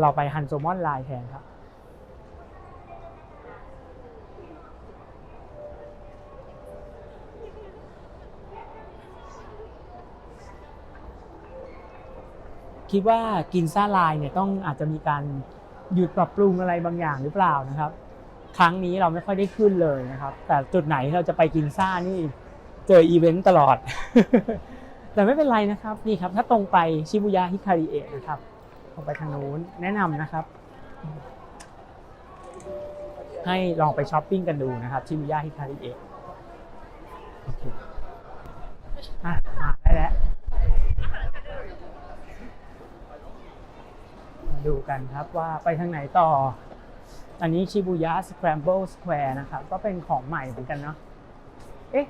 เราไปฮันโซมอนไลน์แทนครับ คิดว่ากินซ่าไลน์เนี่ยต้องอาจจะมีการหยุดปรับปรุงอะไรบางอย่างหรือเปล่านะครับ ครั้งนี้เราไม่ค่อยได้ขึ้นเลยนะครับ แต่จุดไหนเราจะไปกินซ่านี่เจออีเวนต์ตลอด แต่ไม่เป็นไรนะครับนี่ครับ ถ้าตรงไปชิบุยะฮิคาริเอะนะครับ ตรงไปทางนู้นแนะนำนะครับ ให้ลองไปช้อปปิ้งกันดูนะครับ ชิบุยะฮิคาริเอะโอเคอะมาได้แล้วมาดูกันครับว่าไปทางไหนต่อ อันนี้ชิบูยะสแครมเบิลสแควร์นะครับ ก็เป็นของใหม่เหมือนกันเนาะเอ๊ะ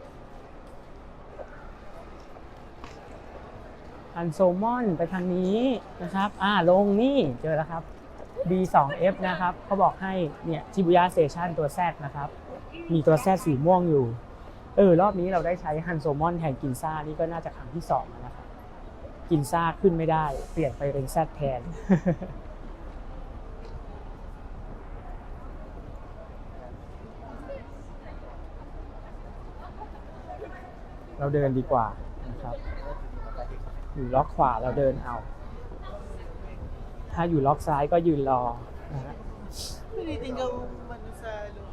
อันโซมอนไปทางนี้นะครับ อ่าลงนี่เจอแล้วครับ B2F นะครับเขาบอกให้เนี่ยชิบูยะสเตชันตัว Z นะครับ มีตัว Z สีม่วงอยู่ เออ รอบนี้เราได้ใช้ฮันโซมอนแทนกินซ่า นี่ก็น่าจะครั้งที่สองแล้วนะครับ กินซ่าขึ้นไม่ได้ เปลี่ยนไปเป็น Z แทน เราเดินดีกว่านะครับ อยู่ล็อกขวาเราเดินเอา ถ้าอยู่ล็อกซ้ายก็ยืนรอนะฮะ Pilitin ka umano sa loob.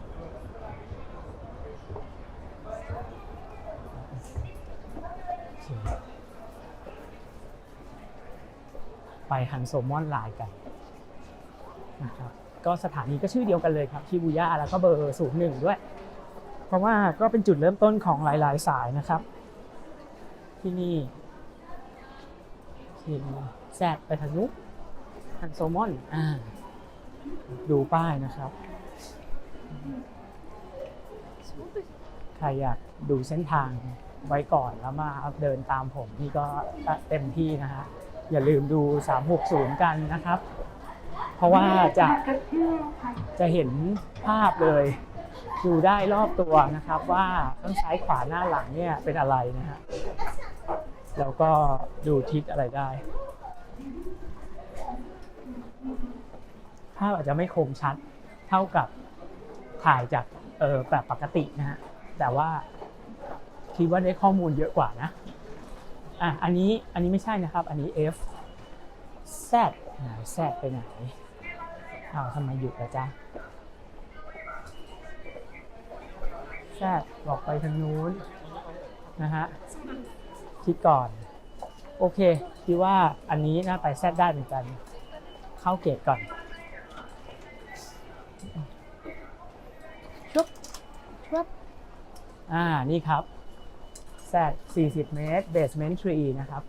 ไปฮันโซมอนไลน์กันนะครับก็สถานีก็ชื่อเดียวกันเลยครับชิบูย่าแล้วก็เบอร์ศูนย์หนึ่งด้วย เพราะว่าก็เป็นจุดเริ่มต้นของหลาย ๆ สายนะครับ ที่นี่ ทีมแซดไปทางนู้นฮันโซมอนอ่าดูป้ายนะครับ ใครอยากดูเส้นทางไว้ก่อนแล้วมาเดินตามผมนี่ก็เต็มที่นะฮะอย่าลืมดู 360 กันนะครับ เพราะว่าจะจะเห็นภาพเลยดูได้รอบตัวนะครับว่าข้างซ้ายขวาหน้าหลังเนี่ยเป็นอะไรนะฮะ แล้วก็ดูทิศอะไรได้ ภาพอาจจะไม่คมชัดเท่ากับถ่ายจากเออแบบปกตินะฮะแต่ว่าคิดว่าได้ข้อมูลเยอะกว่านะอะอันนี้อันนี้ไม่ใช่นะครับ อันนี้ F Z ไหน Z ไปไหนอ้าวทำไมหยุดละจ๊ะ Z บอกไปทางนู้นนะฮะ คิดก่อน โอเคคิดว่าอันนี้น่าไป Z ได้เหมือนกัน เข้าเกตก่อนชุบชุบอ่า นี่ครับ Z 40 เมตร basement tree นะครับ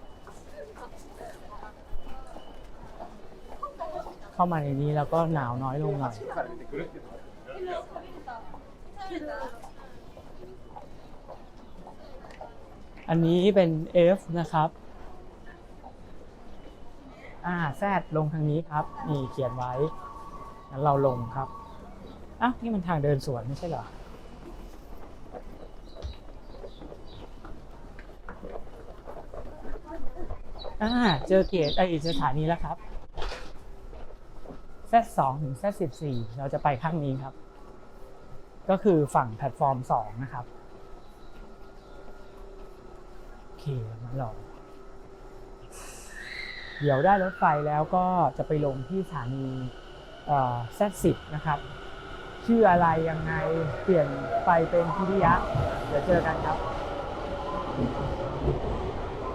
เข้ามาในนี้แล้วก็หนาวน้อยลงหน่อย อันนี้เป็น F นะครับอ่า Z ลงทางนี้ครับนี่เขียนไว้งั้นเราลงครับอ้าวนี่มันทางเดินสวนไม่ใช่เหรออ่าเจอเกตไอสถานีแล้วครับ Z2 ถึง Z14 เราจะไปข้างนี้ครับ ก็คือฝั่งแพลตฟอร์ม2นะครับ เคมารอเดี๋ยวได้รถไฟแล้วก็จะไปลงที่สถานีเอ่อ Z10 นะครับ ชื่ออะไรยังไงเปลี่ยนไปเป็นพิริยะ เดี๋ยวเจอกันครับ